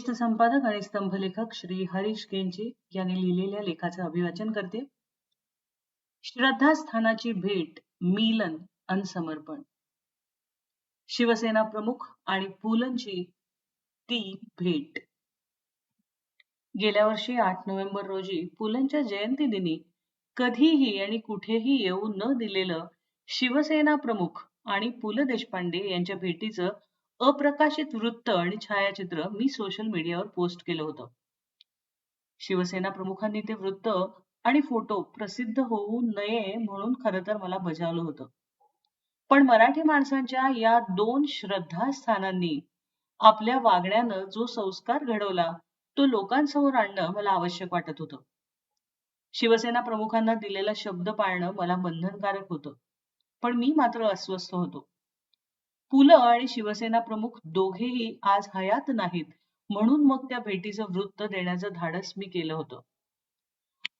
ज्येष्ठ संपादक आणि स्तंभलेखक श्री हरीश केंचे यांनी लिहिलेल्या लेखाचं अभिवाचन करते. श्रद्धास्थानाची भेट मिलन अन समर्पण. शिवसेना प्रमुख आणि पुलंची ती भेट. गेल्या वर्षी आठ नोव्हेंबर रोजी पुलंच्या जयंती दिनी कधीही आणि कुठेही येऊ न दिलेलं शिवसेना प्रमुख आणि पु ल देशपांडे यांच्या भेटीचं अप्रकाशित वृत्त आणि छायाचित्र मी सोशल मीडियावर पोस्ट केलं होतं. शिवसेना प्रमुखांनी ते वृत्त आणि फोटो प्रसिद्ध होऊ नये म्हणून खर तर मला बजावलं होतं. पण मराठी माणसांच्या या दोन श्रद्धास्थानांनी आपल्या वागण्यानं जो संस्कार घडवला तो लोकांसमोर आणणं मला आवश्यक वाटत होतं. शिवसेना प्रमुखांना दिलेला शब्द पाळणं मला बंधनकारक होतं. पण मी मात्र अस्वस्थ होतो. पु ल आणि शिवसेना प्रमुख दोघेही आज हयात नाहीत म्हणून मग त्या भेटीचं वृत्त देण्याचं धाडस मी केलं होतं.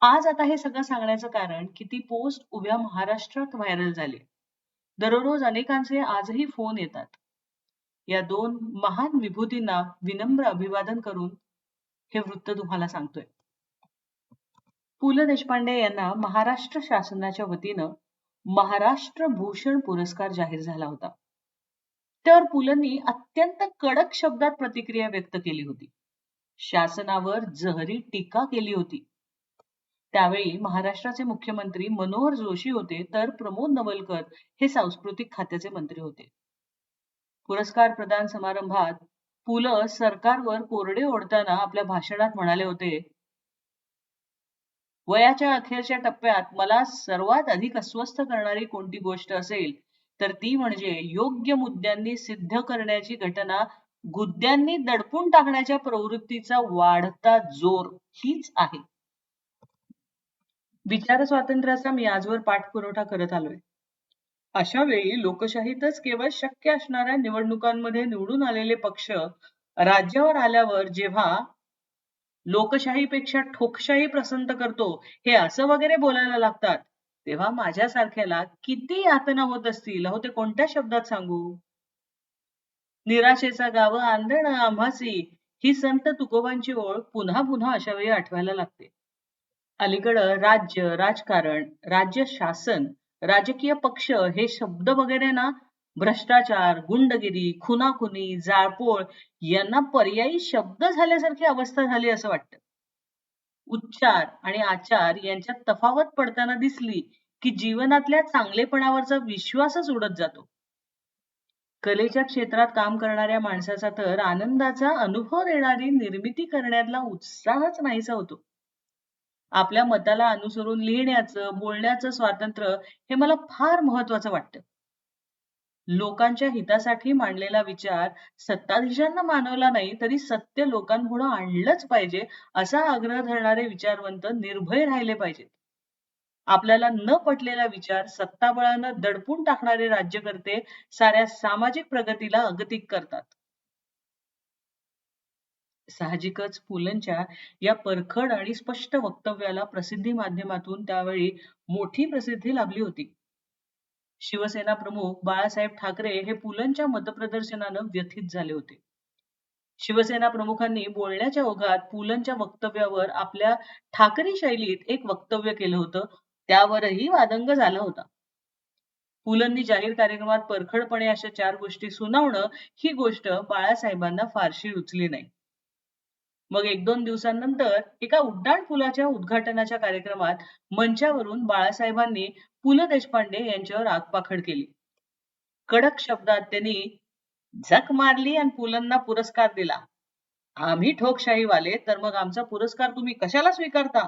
आज आता हे सगळं सांगण्याचं कारण की ती पोस्ट उभ्या महाराष्ट्रात व्हायरल झाली. दररोज अनेकांचे आजही फोन येतात. या दोन महान विभूतींना विनम्र अभिवादन करून हे वृत्त तुम्हाला सांगतोय. पु. ल. देशपांडे यांना महाराष्ट्र शासनाच्या वतीनं महाराष्ट्र भूषण पुरस्कार जाहीर झाला होता. तर पुलंनी अत्यंत कडक शब्दात प्रतिक्रिया व्यक्त केली होती. शासनावर जहरी टीका केली होती. त्यावेळी महाराष्ट्राचे मुख्यमंत्री मनोहर जोशी होते तर प्रमोद नवलकर हे सांस्कृतिक खात्याचे मंत्री होते. पुरस्कार प्रदान समारंभात पुलं सरकारवर कोरडे ओढताना आपल्या भाषणात म्हणाले होते वयाच्या अखेरच्या टप्प्यात मला सर्वात अधिक अस्वस्थ करणारी कोणती गोष्ट असेल तर ती म्हणजे योग्य मुद्द्यांनी सिद्ध करण्याची घटना गुद्द्यांनी दडपून टाकण्याच्या प्रवृत्तीचा वाढता जोर हीच आहे. विचार स्वातंत्र्याचा मी आजवर पाठपुरवठा करत आलोय. अशा वेळी लोकशाहीतच केवळ शक्य असणाऱ्या निवडणुकांमध्ये निवडून आलेले पक्ष राज्यावर आल्यावर जेव्हा लोकशाहीपेक्षा ठोकशाही प्रसंत करतो हे असं वगैरे बोलायला लागतात तेव्हा माझ्यासारख्याला किती यातना होत असतील? अहो ते कोणत्या शब्दात सांगू? निराशेचा गाव आंधण आम्हासी ही संत तुकोबांची ओळ पुन्हा पुन्हा अशा वेळी आठवायला लागते. अलीकडं राज्य राजकारण राज्य शासन राजकीय पक्ष हे शब्द वगैरे ना भ्रष्टाचार गुंडगिरी खुनाखुनी जाळपोळ यांना पर्यायी शब्द झाल्यासारखी अवस्था झाली असं वाटतं. उच्चार आणि आचार यांच्यात तफावत पडताना दिसली की जीवनातल्या चांगलेपणावरचा विश्वासच उडत जातो. कलेच्या क्षेत्रात काम करणाऱ्या माणसाचा तर आनंदाचा अनुभव देणारी निर्मिती करण्यातला उत्साहच नाहीसा होतो. आपल्या मताला अनुसरून लिहिण्याचं बोलण्याचं स्वातंत्र्य हे मला फार महत्वाचं वाटतं. लोकांच्या हितासाठी मांडलेला विचार सत्ताधीशांना मानवला नाही तरी सत्य लोकांपुढे आणलंच पाहिजे असा आग्रह धरणारे विचारवंत निर्भय राहिले पाहिजेत. आपल्याला न पटलेला विचार सत्ताबळानं दडपून टाकणारे राज्यकर्ते साऱ्या सामाजिक प्रगतीला अगतिक करतात. साहजिकच पुलंच्या या परखड आणि स्पष्ट वक्तव्याला प्रसिद्धी माध्यमातून त्यावेळी मोठी प्रसिद्धी लाभली होती. शिवसेना प्रमुख बाळासाहेब ठाकरे हे पुलंच्या मतप्रदर्शनानं व्यथित झाले होते. शिवसेना प्रमुखांनी बोलण्याच्या ओघात पुलंच्या वक्तव्यावर आपल्या ठाकरे शैलीत एक वक्तव्य केलं होतं त्यावरही वादंग झाला होता. पुलंनी जाहीर कार्यक्रमात परखडपणे अशा चार गोष्टी सुनावणं ही गोष्ट बाळासाहेबांना फारशी रुचली नाही. मग एक दोन दिवसांनंतर एका उड्डाण पुलाच्या उद्घाटनाच्या कार्यक्रमात मंचावरून बाळासाहेबांनी पु ल देशपांडे यांच्यावर आगपाखड केली. कडक शब्दात त्यांनी झक मारली आणि पुलंना पुरस्कार दिला. आम्ही ठोकशाहीवाले तर मग आमचा पुरस्कार तुम्ही कशाला स्वीकारता?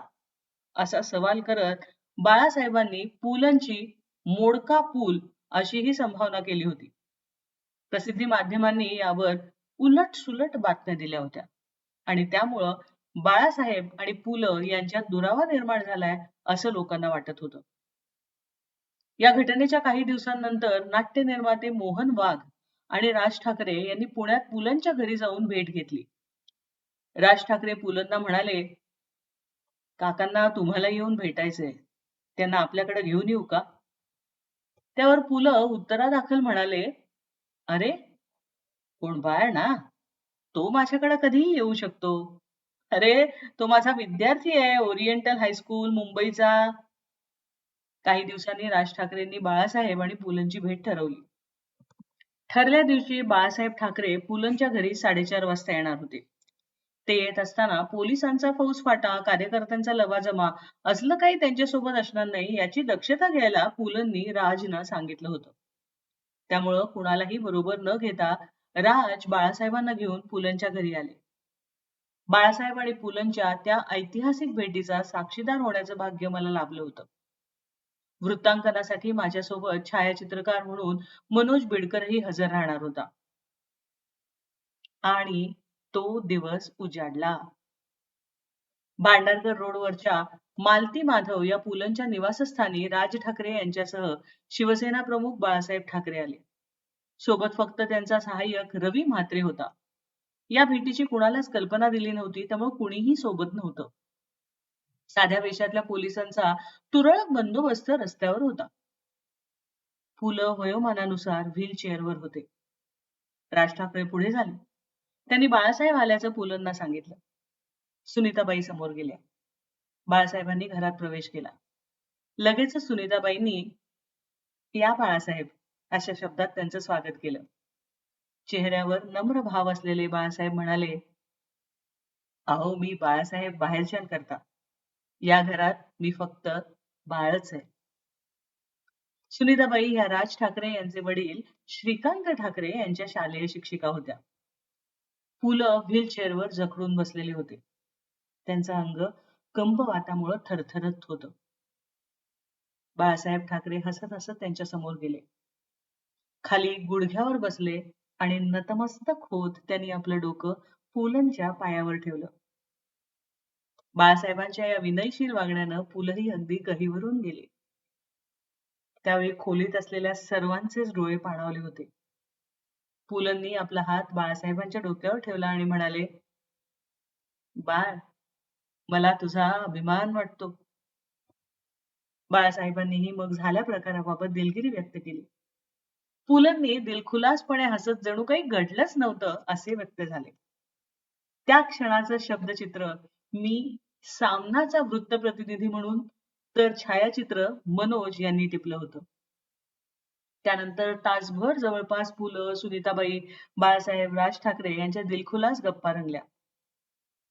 असा सवाल करत बाळासाहेबांनी पुलंची मोडका पूल अशी ही संभावना केली होती. प्रसिद्धी माध्यमांनी यावर उलट सुलट बातम्या दिल्या होत्या. आणि त्यामुळं बाळासाहेब आणि पु ल यांच्यात दुरावा निर्माण झालाय असं लोकांना वाटत होतं. या घटनेच्या काही दिवसांनंतर नाट्य निर्माते मोहन वाघ आणि राज ठाकरे यांनी पुण्यात पुलंच्या घरी जाऊन भेट घेतली. राज ठाकरे पुलंना म्हणाले काकांना तुम्हाला येऊन भेटायचंय. त्यांना आपल्याकडे घेऊन येऊ का? त्यावर पुलं उत्तरादाखल म्हणाले अरे कोण बाळ ना? तो माझ्याकडे कधीही येऊ शकतो. अरे तो माझा विद्यार्थी आहे ओरिएंटल हायस्कूल मुंबईचा. काही दिवसांनी राज ठाकरेंनी बाळासाहेब आणि पुलंची भेट ठरवली. ठरल्या दिवशी बाळासाहेब ठाकरे पुलंच्या घरी साडेचार वाजता येणार होते. ते येत असताना पोलिसांचा फौजफाटा कार्यकर्त्यांचा लवाजमा असलं काही त्यांच्यासोबत असणार नाही याची दक्षता घ्यायला पुलंनी राजनं सांगितलं होतं. त्यामुळं कुणालाही बरोबर न घेता राज बाळासाहेबांना घेऊन पुलंच्या घरी आले. बाळासाहेब आणि पुलंच्या त्या ऐतिहासिक भेटीचा साक्षीदार होण्याचं भाग्य मला लाभलं होतं. वृत्तांकनासाठी माझ्यासोबत छायाचित्रकार म्हणून मनोज बिडकरही हजर राहणार होता. आणि तो दिवस उजाडला. भांडारकर रोडवरच्या मालती माधव या पुलंच्या निवासस्थानी राज ठाकरे यांच्यासह शिवसेना प्रमुख बाळासाहेब ठाकरे आले. सोबत फक्त त्यांचा सहाय्यक रवी म्हात्रे होता. या भेटीची कुणालाच कल्पना दिली नव्हती त्यामुळे कुणीही सोबत नव्हतं. साध्या वेशातल्या पोलिसांचा तुरळक बंदोबस्त रस्त्यावर होता. फुलं वयोमानानुसार व्हील चेअरवर होते. राज ठाकरे पुढे झाले. त्यांनी बाळासाहेब आल्याचं पुलंना सांगितलं. सुनीताबाई समोर गेल्या. बाळासाहेबांनी घरात प्रवेश केला. लगेच सुनीताबाईंनी या बाळासाहेब अशा शब्दात त्यांचं स्वागत केलं. चेहऱ्यावर नम्र भाव असलेले बाळासाहेब म्हणाले अहो मी बाळासाहेब बाहेरच्या करता या घरात मी फक्त बाळच आहे. सुनीताबाई ह्या राज ठाकरे यांचे वडील श्रीकांत ठाकरे यांच्या शालेय शिक्षिका होत्या. पु ल व्हीलचेअरवर जखडून बसलेले होते. त्यांचं अंग कंपवातामुळे थरथरत होत. बाळासाहेब ठाकरे हसत हसत त्यांच्यासमोर गेले. खाली गुडघ्यावर बसले आणि नतमस्तक होत त्यांनी आपलं डोकं पुलंच्या पायावर ठेवलं. बाळासाहेबांच्या या विनयशील वागण्यानं पुलही अगदी गहीवरून गेले. त्यावेळी खोलीत असलेल्या सर्वांचेच डोळे पाणावले होते. पुलंनी आपला हात बाळासाहेबांच्या डोक्यावर ठेवला आणि म्हणाले बाळ मला तुझा अभिमान वाटतो. बाळासाहेबांनीही मग झाल्या प्रकाराबाबत दिलगिरी व्यक्त केली. पुलंनी दिलखुलासपणे हसत जणू काही घडलंच नव्हतं असे व्यक्त झाले. त्या क्षणाचं शब्दचित्र मी सामनाचा वृत्तप्रतिनिधी म्हणून तर छायाचित्र मनोज यांनी टिपलं होतं. त्यानंतर तासभर जवळपास पुलं सुनीताबाई बाळासाहेब राज ठाकरे यांच्या दिलखुलास गप्पा रंगल्या.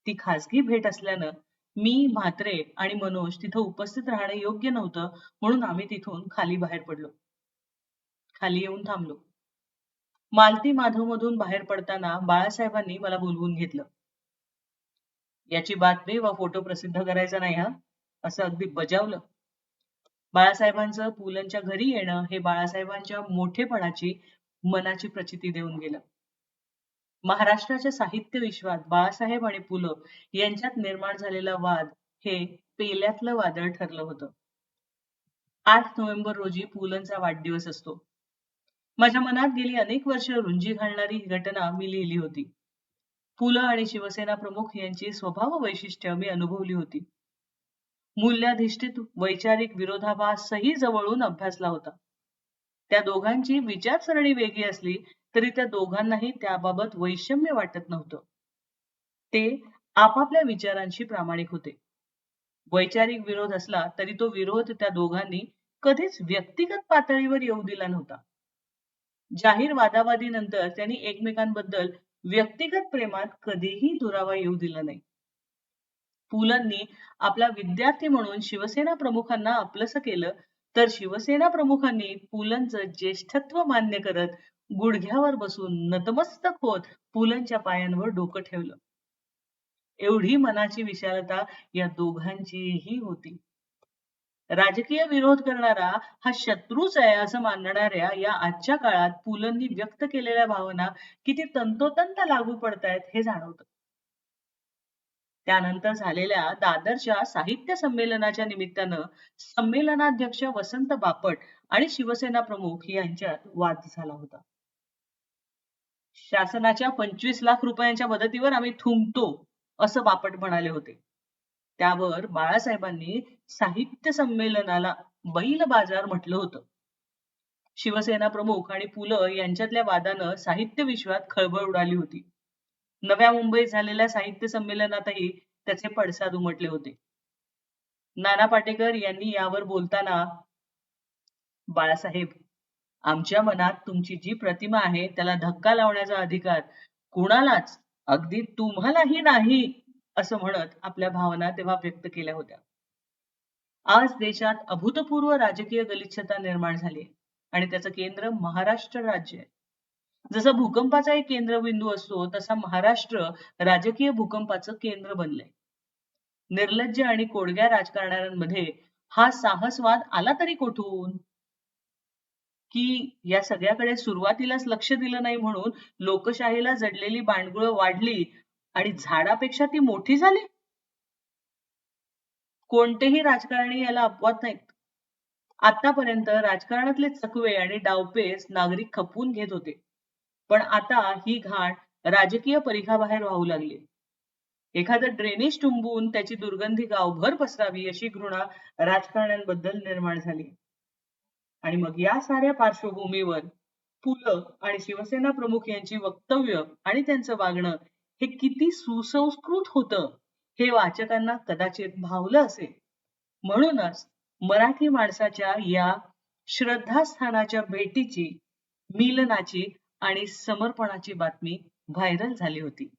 ती खासगी भेट असल्यानं मी म्हात्रे आणि मनोज तिथं उपस्थित राहणं योग्य नव्हतं म्हणून आम्ही तिथून खाली बाहेर पडलो. खाली येऊन थांबलो. मालती माधव मधून बाहेर पडताना बाळासाहेबांनी मला बोलवून घेतलं. याची बातमी व फोटो प्रसिद्ध करायचा नाही हा? असं अगदी बजावलं. बाळासाहेबांचं पुलंच्या घरी येणं हे बाळासाहेबांच्या मोठेपणाची मनाची प्रचिती देऊन गेलं. महाराष्ट्राच्या साहित्य विश्वात बाळासाहेब आणि पुलं यांच्यात निर्माण झालेला वाद हे पेल्यातलं वादळ ठरलं होतं. आठ नोव्हेंबर रोजी पुलंचा वाढदिवस असतो. माझ्या मनात गेली अनेक वर्ष रुंजी घालणारी ही घटना मी लिहिली होती. पु आणि शिवसेना प्रमुख यांची स्वभाव वैशिष्ट्य मी अनुभवली होती. मूल्याधिष्ठित वैचारिक विरोधाभासही जवळून अभ्यासला होता. त्या दोघांची विचारसरणी वेगळी असली तरी त्या दोघांनाही त्याबाबत वैषम्य वाटत नव्हतं. ते आपापल्या विचारांशी प्रामाणिक होते. वैचारिक विरोध असला तरी तो विरोध त्या दोघांनी कधीच व्यक्तिगत पातळीवर येऊ दिला नव्हता. जाहीर वादावादीनंतर त्यांनी एकमेकांबद्दल व्यक्तिगत प्रेमात कधीही दुरावा येऊ दिला नाही. पुलंनी आपला विद्यार्थी म्हणून शिवसेना प्रमुखांना आपलंस केलं तर शिवसेना प्रमुखांनी पुलंचं ज्येष्ठत्व मान्य करत गुडघ्यावर बसून नतमस्तक होत पुलंच्या पायांवर डोकं ठेवलं. एवढी मनाची विशालता या दोघांचीही होती. राजकीय विरोध करणारा हा शत्रूच आहे असं मानणाऱ्या या आजच्या काळात पुलंनी व्यक्त केलेल्या भावना किती तंतोतंत लागू पडतायत हे जाणवतं. त्यानंतर झालेल्या दादरच्या साहित्य संमेलनाच्या निमित्तानं संमेलनाध्यक्ष वसंत बापट आणि शिवसेना प्रमुख यांच्यात वाद झाला होता. शासनाच्या पंचवीस लाख रुपयांच्या मदतीवर आम्ही थुंकतो असं बापट म्हणाले होते. त्यावर बाळासाहेबांनी साहित्य संमेलनाला बैल बाजार म्हटलं होतं. शिवसेना प्रमुख आणि पु ल यांच्यातल्या वादानं साहित्य विश्वात खळबळ उडाली होती. नव्या मुंबईत झालेल्या साहित्य संमेलनातही त्याचे पडसाद उमटले होते. नाना पाटेकर यांनी यावर बोलताना बाळासाहेब आमच्या मनात तुमची जी प्रतिमा आहे त्याला धक्का लावण्याचा अधिकार कुणालाच अगदी तुम्हालाही नाही. असं म्हणत आपल्या भावना तेव्हा व्यक्त केल्या होत्या. आज देशात अभूतपूर्व राजकीय गलिच्छता निर्माण झाली आणि त्याचं केंद्र महाराष्ट्र राज्य आहे. जसा भूकंपाचा एक केंद्रबिंदू असतो तसा महाराष्ट्र राजकीय भूकंपाचं केंद्र बनलंय. निर्लज्ज आणि कोडग्या राजकारणाऱ्यांमध्ये हा साहसवाद आला तरी कोठून? की या सगळ्याकडे सुरुवातीलाच लक्ष दिलं नाही म्हणून लोकशाहीला जडलेली बांडगुळ वाढली आणि झाडापेक्षा ती मोठी झाली? कोणतेही राजकारणी याला अपवाद नाहीत. आतापर्यंत राजकारणातले चकवे आणि डावपेच नागरिक खपवून घेत होते. पण आता ही घाट राजकीय परिघाबाहेर वाहू लागली. एखादं ड्रेनेज टुंबून त्याची दुर्गंधी गावभर पसरावी अशी घृणा राजकारण्यांबद्दल निर्माण झाली. आणि मग या साऱ्या पार्श्वभूमीवर पुलं आणि शिवसेना प्रमुख यांची वक्तव्य आणि त्यांचं वागणं हे किती सुसंस्कृत होतं हे वाचकांना कदाचित भावलं असेल. म्हणूनच मराठी माणसाच्या या श्रद्धास्थानाच्या भेटीची मिलनाची आणि समर्पणाची बातमी व्हायरल झाली होती.